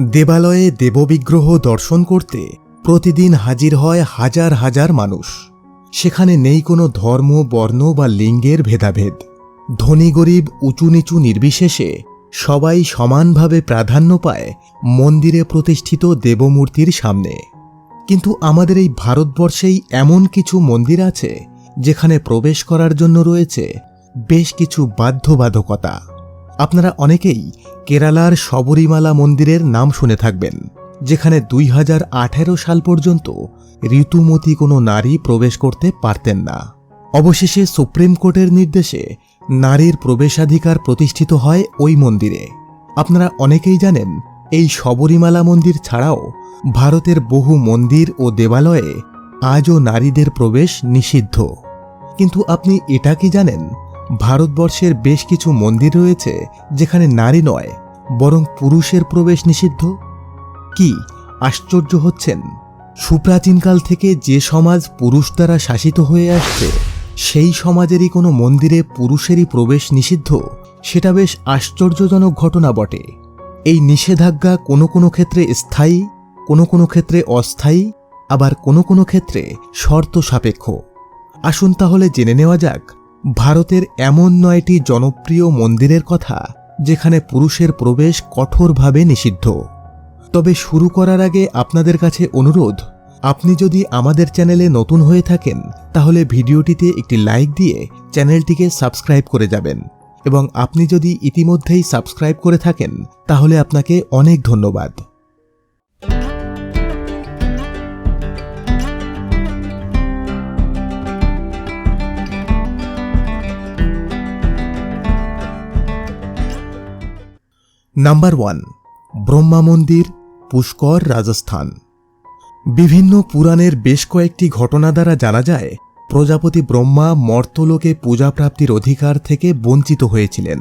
দেবালয়ে দেববিগ্রহ দর্শন করতে প্রতিদিন হাজির হয় হাজার হাজার মানুষ। সেখানে নেই কোনো ধর্ম, বর্ণ বা লিঙ্গের ভেদাভেদ। ধনী গরিব উঁচু নিচু নির্বিশেষে সবাই সমানভাবে প্রাধান্য পায় মন্দিরে প্রতিষ্ঠিত দেবমূর্তির সামনে। কিন্তু আমাদের এই ভারতবর্ষেই এমন কিছু মন্দির আছে, যেখানে প্রবেশ করার জন্য রয়েছে বেশ কিছু বাধ্যবাধকতা। আপনারা অনেকেই কেরালার শবরীমালা মন্দিরের নাম শুনে থাকবেন, যেখানে দুই হাজার আঠেরো সাল পর্যন্ত ঋতুমতী কোনো নারী প্রবেশ করতে পারতেন না। অবশেষে সুপ্রিম কোর্টের নির্দেশে নারীর প্রবেশাধিকার প্রতিষ্ঠিত হয় ওই মন্দিরে। আপনারা অনেকেই জানেন, এই শবরীমালা মন্দির ছাড়াও ভারতের বহু মন্দির ও দেবালয়ে আজও নারীদের প্রবেশ নিষিদ্ধ। কিন্তু আপনি এটা কি জানেন? ভারতবর্ষের বেশ কিছু মন্দির রয়েছে যেখানে নারী নয়, বরং পুরুষের প্রবেশ নিষিদ্ধ? কি আশ্চর্য হচ্ছেন? সুপ্রাচীনকাল থেকে যে সমাজ পুরুষ দ্বারা শাসিত হয়ে আসছে, সেই সমাজেরই কোনো মন্দিরে পুরুষেরই প্রবেশ নিষিদ্ধ? সেটা বেশ আশ্চর্যজনক ঘটনা বটে। এই নিষেধাজ্ঞা কোনো কোনো ক্ষেত্রে স্থায়ী, কোনো কোনো ক্ষেত্রে অস্থায়ী, আবার কোনো কোনো ক্ষেত্রে শর্ত সাপেক্ষ। আসুন তাহলে জেনে নেওয়া যাক ভারতের এমন নয়টি জনপ্রিয় মন্দিরের কথা যেখানে পুরুষের প্রবেশ কঠোরভাবে নিষিদ্ধ। তবে শুরু করার আগে আপনাদের কাছে অনুরোধ, আপনি যদি আমাদের চ্যানেলে নতুন হয়ে থাকেন, তাহলে ভিডিওটিতে একটি লাইক দিয়ে চ্যানেলটিকে সাবস্ক্রাইব করে যাবেন। এবং আপনি যদি ইতিমধ্যেই সাবস্ক্রাইব করে থাকেন, তাহলে আপনাকে অনেক ধন্যবাদ। নাম্বার ওয়ান ব্রহ্মা মন্দির পুষ্কর রাজস্থান বিভিন্ন পুরাণের বেশ কয়েকটি ঘটনা দ্বারা জানা যায়, প্রজাপতি ব্রহ্মা মর্তলোকে পূজা প্রাপ্তির অধিকার থেকে বঞ্চিত হয়েছিলেন।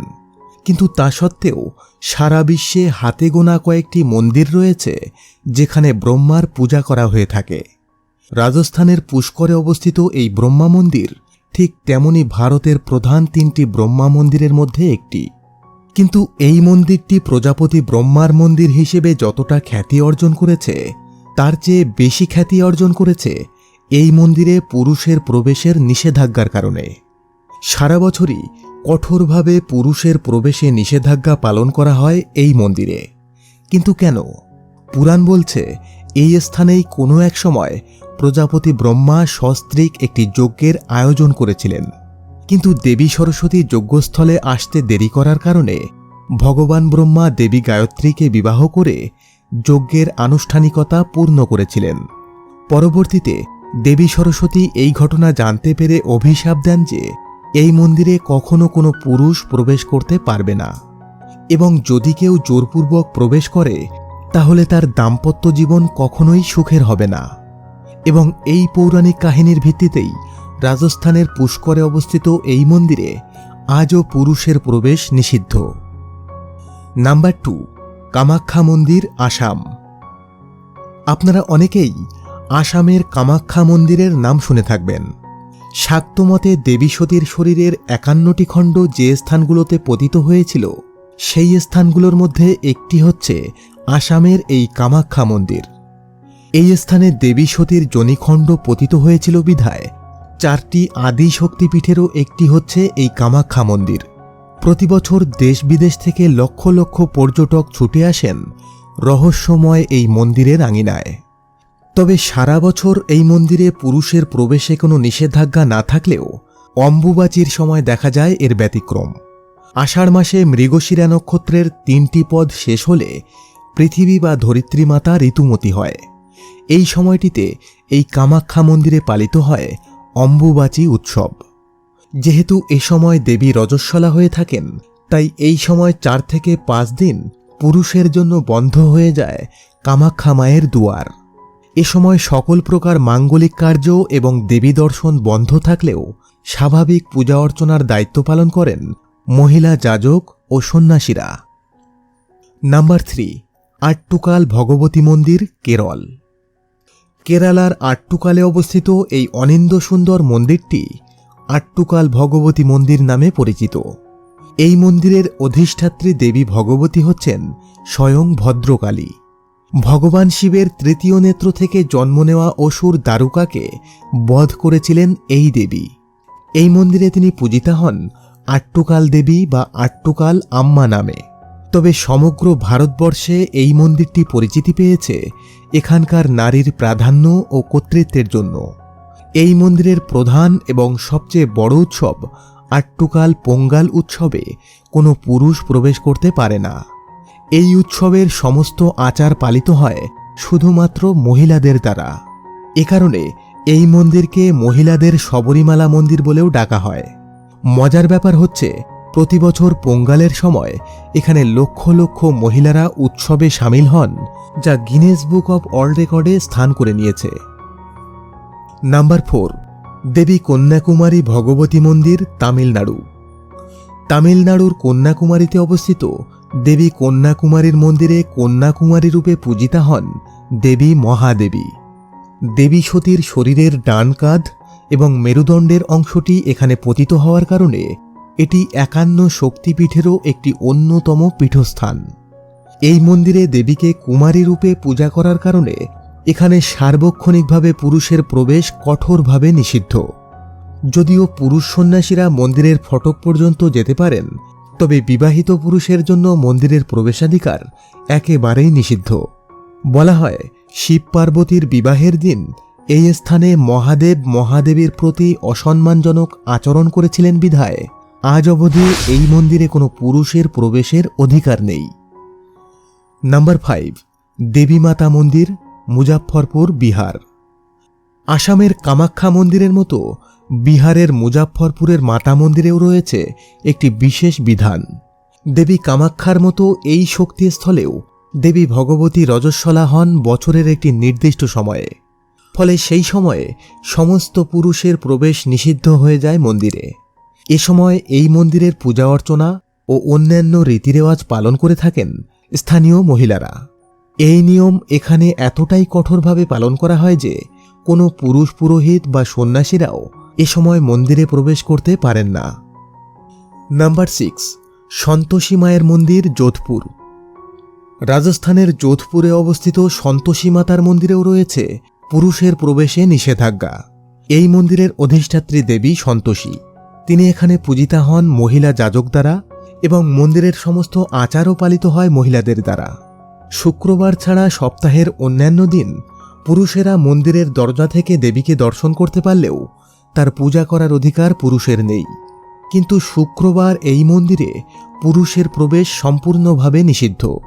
কিন্তু তা সত্ত্বেও সারা বিশ্বে হাতে গোনা কয়েকটি মন্দির রয়েছে, যেখানে ব্রহ্মার পূজা করা হয়ে থাকে। রাজস্থানের পুষ্করে অবস্থিত এই ব্রহ্মা মন্দির ঠিক তেমনি ভারতের প্রধান তিনটি ব্রহ্মা মন্দিরের মধ্যে একটি। কিন্তু এই মন্দিরটি প্রজাপতি ব্রহ্মার মন্দির হিসেবে যতটা খ্যাতি অর্জন করেছে, তার চেয়ে বেশি খ্যাতি অর্জন করেছে এই মন্দিরে পুরুষের প্রবেশের নিষেধাজ্ঞার কারণে। সারা বছরই কঠোরভাবে পুরুষের প্রবেশে নিষেধাজ্ঞা পালন করা হয় এই মন্দিরে। কিন্তু কেন? পুরাণ বলছে, এই স্থানেই কোনো এক সময় প্রজাপতি ব্রহ্মা সস্ত্রীক একটি যজ্ঞের আয়োজন করেছিলেন। কিন্তু দেবী সরস্বতী যজ্ঞস্থলে আসতে দেরি করার কারণে ভগবান ব্রহ্মা দেবী গায়ত্রীকে বিবাহ করে যজ্ঞের আনুষ্ঠানিকতা পূর্ণ করেছিলেন। পরবর্তীতে দেবী সরস্বতী এই ঘটনা জানতে পেরে অভিশাপ দেন যে এই মন্দিরে কখনো কোনো পুরুষ প্রবেশ করতে পারবে না এবং যদি কেউ জোরপূর্বক প্রবেশ করে, তাহলে তার দাম্পত্য জীবন কখনোই সুখের হবে না। এবং এই পৌরাণিক কাহিনীর ভিত্তিতেই রাজস্থানের পুষ্করে অবস্থিত এই মন্দিরে আজও পুরুষের প্রবেশ নিষিদ্ধ। নাম্বার টু, কামাখ্যা মন্দির, আসাম। আপনারা অনেকেই আসামের কামাখ্যা মন্দিরের নাম শুনে থাকবেন। শাক্তমতে দেবী সতীর শরীরের একান্নটি খণ্ড যে স্থানগুলোতে পতিত হয়েছিল, সেই স্থানগুলোর মধ্যে একটি হচ্ছে আসামের এই কামাখ্যা মন্দির। এই স্থানে দেবী সতীর জনিখণ্ড পতিত হয়েছিল বিধায় চারটি আদি শক্তিপীঠেরও একটি হচ্ছে এই কামাখ্যা মন্দির। প্রতিবছর দেশ বিদেশ থেকে লক্ষ লক্ষ পর্যটক ছুটে আসেন রহস্যময় এই মন্দিরের আঙিনায়। তবে সারা বছর এই মন্দিরে পুরুষের প্রবেশে কোনো নিষেধাজ্ঞা না থাকলেও অম্বুবাচির সময় দেখা যায় এর ব্যতিক্রম। আষাঢ় মাসে মৃগশিরা নক্ষত্রের তিনটি পদ শেষ হলে পৃথিবী বা ধরিত্রী মাতা ঋতুমতী হয়। এই সময়টিতে এই কামাখ্যা মন্দিরে পালিত হয় অম্বুবাচী উৎসব। যেহেতু এ সময় দেবী রজস্বলা হয়ে থাকেন, তাই এই সময় চার থেকে পাঁচ দিন পুরুষের জন্য বন্ধ হয়ে যায় কামাখ্যা মায়ের দুয়ার। এ সময় সকল প্রকার মাঙ্গলিক কার্য এবং দেবী দর্শন বন্ধ থাকলেও স্বাভাবিক পূজা অর্চনার দায়িত্ব পালন করেন মহিলা যাজক ও সন্ন্যাসীরা। নাম্বার থ্রি, আট্টুকাল ভগবতী মন্দির, কেরল। কেরালার আট্টুকালে অবস্থিত এই অনিন্দ সুন্দর মন্দিরটি আট্টুকাল ভগবতী মন্দির নামে পরিচিত। এই মন্দিরের অধিষ্ঠাত্রী দেবী ভগবতী হচ্ছেন স্বয়ং ভদ্রকালী। ভগবান শিবের তৃতীয় নেত্র থেকে জন্ম নেওয়া অসুর দারুকাকে বধ করেছিলেন এই দেবী। এই মন্দিরে তিনি পূজিতা হন আট্টুকাল দেবী বা আট্টুকাল আম্মা নামে। তবে সমগ্র ভারতবর্ষে এই মন্দিরটি পরিচিতি পেয়েছে এখানকার নারীর প্রাধান্য ও কর্তৃত্বের জন্য। এই মন্দিরের প্রধান এবং সবচেয়ে বড় উৎসব আট্টুকাল পোঙ্গাল উৎসবে কোনো পুরুষ প্রবেশ করতে পারে না। এই উৎসবের সমস্ত আচার পালিত হয় শুধুমাত্র মহিলাদের দ্বারা। এ কারণে এই মন্দিরকে মহিলাদের শবরীমালা মন্দির বলেও ডাকা হয়। মজার ব্যাপার হচ্ছে প্রতি বছর পোঙ্গালের সময় এখানে লক্ষ লক্ষ মহিলারা উৎসবে সামিল হন, যা গিনেস বুক অব ওয়ার্ল্ড রেকর্ডে স্থান করে নিয়েছে। নাম্বার ফোর, দেবী কন্যাকুমারী ভগবতী মন্দির, তামিলনাড়ু। তামিলনাড়ুর কন্যাকুমারীতে অবস্থিত দেবী কন্যাকুমারীর মন্দিরে কন্যাকুমারী রূপে পূজিতা হন দেবী মহাদেবী। দেবী সতীর শরীরের ডান কাঁধ এবং মেরুদণ্ডের অংশটি এখানে পতিত হওয়ার কারণে এটি একান্ন শক্তিপীঠেরও একটি অন্যতম পীঠস্থান। এই মন্দিরে দেবীকে কুমারী রূপে পূজা করার কারণে এখানে সার্বক্ষণিকভাবে পুরুষের প্রবেশ কঠোরভাবে নিষিদ্ধ। যদিও পুরুষ সন্ন্যাসীরা মন্দিরের ফটক পর্যন্ত যেতে পারেন, তবে বিবাহিত পুরুষের জন্য মন্দিরের প্রবেশাধিকার একেবারেই নিষিদ্ধ। বলা হয়, শিব পার্বতীর বিবাহের দিন এই স্থানে মহাদেব মহাদেবীর প্রতি অসম্মানজনক আচরণ করেছিলেন বিধায় আজ অবধি এই মন্দিরে কোনো পুরুষের প্রবেশের অধিকার নেই। নাম্বার ফাইভ দেবীমাতা মন্দির, মুজাফফরপুর, বিহার। আসামের কামাখ্যা মন্দিরের মতো বিহারের মুজাফফরপুরের মাতা মন্দিরেও রয়েছে একটি বিশেষ বিধান। দেবী কামাখ্যার মতো এই শক্তিস্থলেও দেবী ভগবতী রজস্বলা হন বছরের একটি নির্দিষ্ট সময়ে। ফলে সেই সময়ে সমস্ত পুরুষের প্রবেশ নিষিদ্ধ হয়ে যায় মন্দিরে। এ সময় এই মন্দিরের পূজা অর্চনা ও অন্যান্য রীতিরেওয়াজ পালন করে থাকেন স্থানীয় মহিলারা। এই নিয়ম এখানে এতটাই কঠোরভাবে পালন করা হয় যে কোনো পুরুষ পুরোহিত বা সন্ন্যাসীরাও এ সময় মন্দিরে প্রবেশ করতে পারেন না। নাম্বার সিক্স, সন্তোষী মায়ের মন্দির যোধপুর। রাজস্থানের যোধপুরে অবস্থিত সন্তোষী মাতার মন্দিরেও রয়েছে পুরুষের প্রবেশে নিষেধাজ্ঞা। এই মন্দিরের অধিষ্ঠাত্রী দেবী সন্তোষী। তিনি এখানে পূজিতা হন মহিলা যাজক দ্বারা এবং মন্দিরের সমস্ত আচারও পালিত হয় মহিলাদের দ্বারা। শুক্রবার ছাড়া সপ্তাহের অন্যান্য দিন পুরুষেরা মন্দিরের দরজা থেকে দেবীকে দর্শন করতে পারলেও তার পূজা করার অধিকার পুরুষের নেই। কিন্তু শুক্রবার এই মন্দিরে পুরুষের প্রবেশ সম্পূর্ণভাবে নিষিদ্ধ।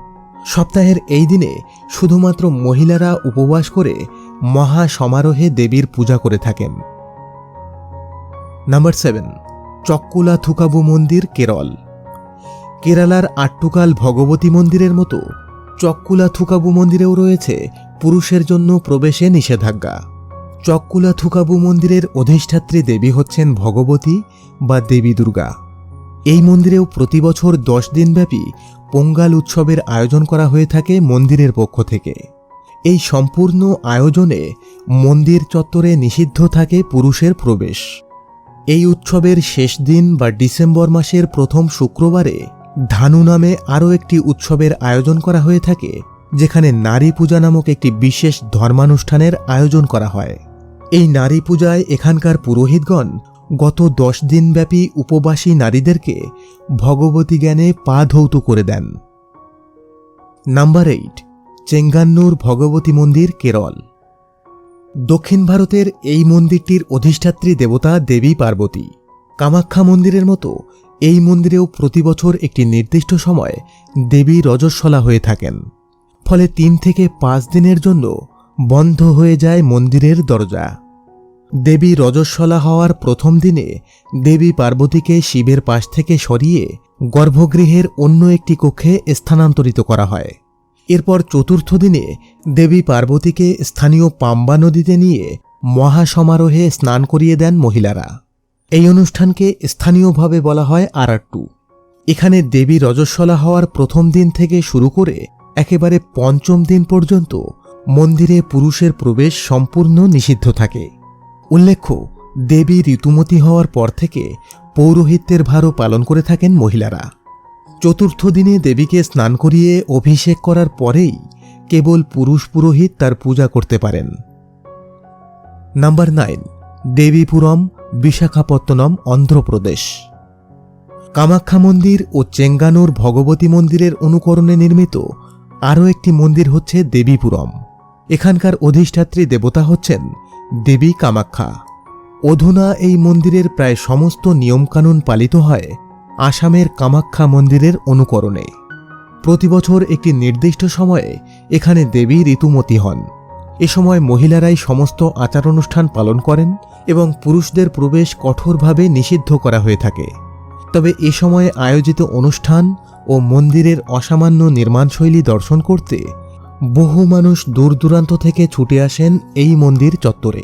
সপ্তাহের এই দিনে শুধুমাত্র মহিলারা উপবাস করে মহা সমারোহে দেবীর পূজা করে থাকেন। নাম্বার সেভেন চক্কুলা থুকাবু মন্দির কেরল। কেরালার আট্টুকাল ভগবতী মন্দিরের মতো চক্কুলা থুকাবু মন্দিরেও রয়েছে পুরুষের জন্য প্রবেশে নিষেধাজ্ঞা। চক্কুলা থুকাবু মন্দিরের অধিষ্ঠাত্রী দেবী হচ্ছেন ভগবতী বা দেবী দুর্গা। এই মন্দিরেও প্রতি বছর দশ দিনব্যাপী পোঙ্গাল উৎসবের আয়োজন করা হয়ে থাকে মন্দিরের পক্ষ থেকে। এই সম্পূর্ণ আয়োজনে মন্দির চত্বরে নিষিদ্ধ থাকে পুরুষের প্রবেশ। এই উৎসবের শেষ দিন বা ডিসেম্বর মাসের প্রথম শুক্রবারে ধানু নামে আরও একটি উৎসবের আয়োজন করা হয়ে থাকে, যেখানে নারী পূজা নামক একটি বিশেষ ধর্মানুষ্ঠানের আয়োজন করা হয়। এই নারী পূজায় এখানকার পুরোহিতগণ গত দশ দিনব্যাপী উপবাসী নারীদেরকে ভগবতী জ্ঞানে পা ধৌত করে দেন। নাম্বার এইট, চেঙ্গান্নুর ভগবতী মন্দির, কেরল। দক্ষিণ ভারতের এই মন্দিরটির অধিষ্ঠাত্রী দেবতা দেবী পার্বতী। কামাখ্যা মন্দিরের মতো এই মন্দিরেও প্রতি বছর একটি নির্দিষ্ট সময় দেবী রজস্বলা হয়ে থাকেন। ফলে তিন থেকে পাঁচ দিনের জন্য বন্ধ হয়ে যায় মন্দিরের দরজা। দেবী রজস্বলা হওয়ার প্রথম দিনে দেবী পার্বতীকে শিবের পাশ থেকে সরিয়ে গর্ভগৃহের অন্য একটি কক্ষে স্থানান্তরিত করা হয়। এরপর চতুর্থ দিনে দেবী পার্বতীকে স্থানীয় পাম্বা নদীতে নিয়ে মহাসমারোহে স্নান করিয়ে দেন মহিলারা। এই অনুষ্ঠানকে স্থানীয়ভাবে বলা হয় আরাট্টু। এখানে দেবী রজস্বলা হওয়ার প্রথম দিন থেকে শুরু করে একেবারে পঞ্চম দিন পর্যন্ত মন্দিরে পুরুষের প্রবেশ সম্পূর্ণ নিষিদ্ধ থাকে। উল্লেখ্য, দেবী ঋতুমতী হওয়ার পর থেকে পৌরোহিত্যের ভারও পালন করে থাকেন মহিলারা। চতুর্থ দিনে দেবীকে স্নান করিয়ে অভিষেক করার পরেই কেবল পুরুষ পুরোহিত তার পূজা করতে পারেন। Number nine, Devipuram, Visakhapatnam, Andhra Pradesh. Kamakhya মন্দির ও চেঙ্গানুর ভগবতী মন্দিরের অনুকরণে নির্মিত আরও একটি মন্দির হচ্ছে দেবীপুরম। এখানকার অধিষ্ঠাত্রী দেবতা হচ্ছেন দেবী কামাখ্যা। অধুনা এই মন্দিরের প্রায় সমস্ত নিয়মকানুন পালিত হয় আসামের কামাখ্যা মন্দিরের অনুকরণে। প্রতিবছর একটি নির্দিষ্ট সময়ে এখানে দেবী ঋতুমতী হন। এ সময় মহিলারাই সমস্ত আচার অনুষ্ঠান পালন করেন এবং পুরুষদের প্রবেশ কঠোরভাবে নিষিদ্ধ করা হয়ে থাকে। তবে এ সময়ে আয়োজিত অনুষ্ঠান ও মন্দিরের অসামান্য নির্মাণশৈলী দর্শন করতে বহু মানুষ দূর দূরান্ত থেকে ছুটে আসেন এই মন্দির চত্বরে।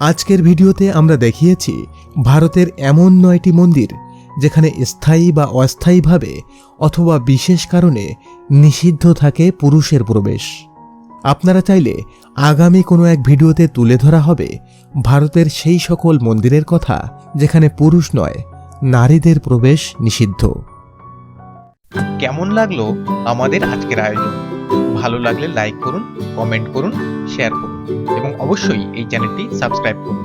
আজকের ভিডিওতে আমরা দেখিয়েছি, ভারতের এমন নয়টি মন্দির যেখানে স্থায়ী বা অস্থায়ীভাবে অথবা বিশেষ কারণে নিষিদ্ধ থাকে পুরুষের প্রবেশ। আপনারা চাইলে আগামী কোনো এক ভিডিওতে তুলে ধরা হবে ভারতের সেই সকল মন্দিরের কথা যেখানে পুরুষ নয়, নারীদের প্রবেশ নিষিদ্ধ। কেমন লাগল আমাদের আজকের আয়োজন? ভালো লাগলে লাইক করুন কমেন্ট করুন শেয়ার করুন এবং অবশ্যই এই চ্যানেলটি সাবস্ক্রাইব করুন।